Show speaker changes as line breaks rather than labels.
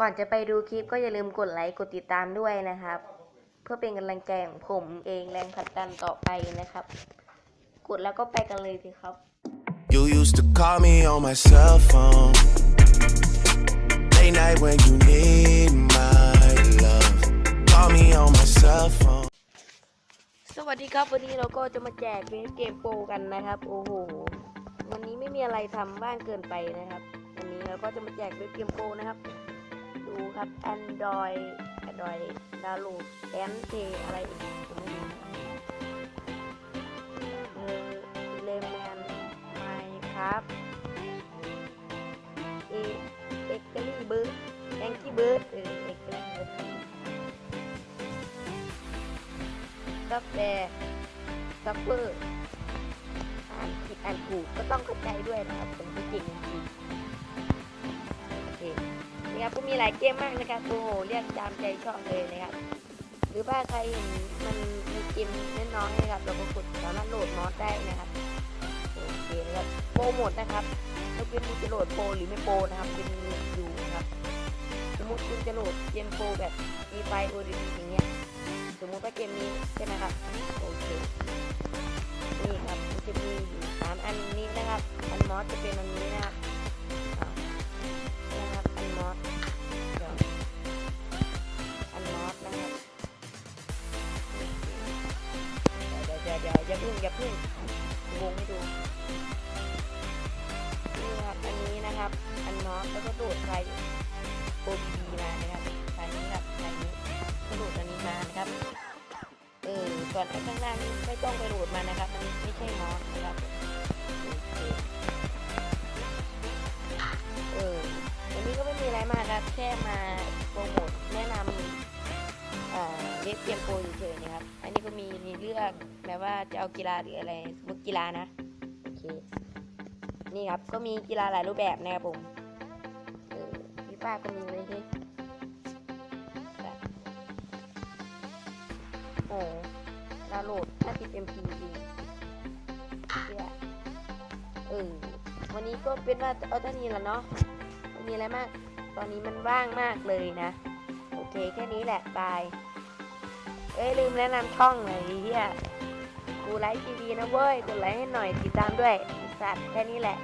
ก่อนจะไปดูคลิปก็อย่าลืมกดไลค์กดติดตามด้วยนะครับ เพื่อเป็นกำลังใจของผมเองแรงผลักดันต่อไปนะครับ กดแล้วก็ไปกันเลยสิครับ
You used to call me on my cell phone. Late night when you need my love. Call me on my cell phone.
สวัสดีครับ วันนี้เราก็จะมาแจกเเกมโปรกันนะครับ โอ้โห วันนี้ไม่มีอะไรทำว่างเกินไปนะครับ วันนี้เราก็จะมาแจกเเกมโปรนะครับูครับ Android Android ดาวน์โหลดแอนเอะไรอีกผมไม่รู้เออเลแมนไมครับเอเอ็กเกอรี่เบิร์ดแองกี้เบิร์ดเออเอ็กเกอรี่เบิร์ดกาแฟซัฟเฟอร์อ่านผิดอ่านถูกก็ต้องเข้าใจด้วยนะครับผมที่จริงจริง นี่ครับก็มีหลายเกมมากนะครับโอ้โหเรียกตามใจชอบเลยนะครับ หรือว่าใครเห็นมันมีเกมนน้อยๆนะครับ เราก็กดสามารถโหลดมอสได้นะครับโอเคนะครับโปรโมทนะครับถ้าเกมคุณจะโหลดโปรหรือไม่โปรนะครับจะมีอยู่นะครับ สมมติคุณจะโหลดเกมโปรแบบมีไฟโอดีอย่างเงี้ยสมมุติว่าเกมนี้ใช่ไหมครับโอเคนี่ครับมันจะมีอยู่สามอันนี้นะครับ อันมอสจะเป็นอัน อย่าเพึ่งงวงให้ดูนี่ครับอันนี้นะครับ อันมอสแล้วก็โดดไฟโอบีมานะครับไฟนี้ครับไฟนี้กระโดดอันนี้มานะครับ เออส่วนไอ้ข้างล่านี่ไม่ต้องไปโหลดมานะครับ มันไม่ใช่มอสนะครับโอเคเออวันนี้ก็ไม่มีอะไรมากครับ แค่มา เว็บเกมโปรเฉยๆนะครับ อันนี้ก็มีเลือกแบบว่าจะเอากีฬาหรืออะไรสมมติกีฬานะโอเคนี่ครับก็มีกีฬาหลายรูปแบบนะครับผมพี่ป้าก็มีเลยที่โอ้ดาวโหลด50 MP จริงเนี่ยเออวันนี้ก็เป็นว่าเอาเท่านี้แหละเนาะมีอะไรมาก ตอนนี้มันว่างมากเลยนะ โอเค แค่นี้แหละ บาย เอ้ยลืมแนะนำช่องหน่อยเฮียกูไลฟ์ทีวีนะเว้ยกดไลค์ให้หน่อยติดตามด้วยสัตว์แค่นี้แหละ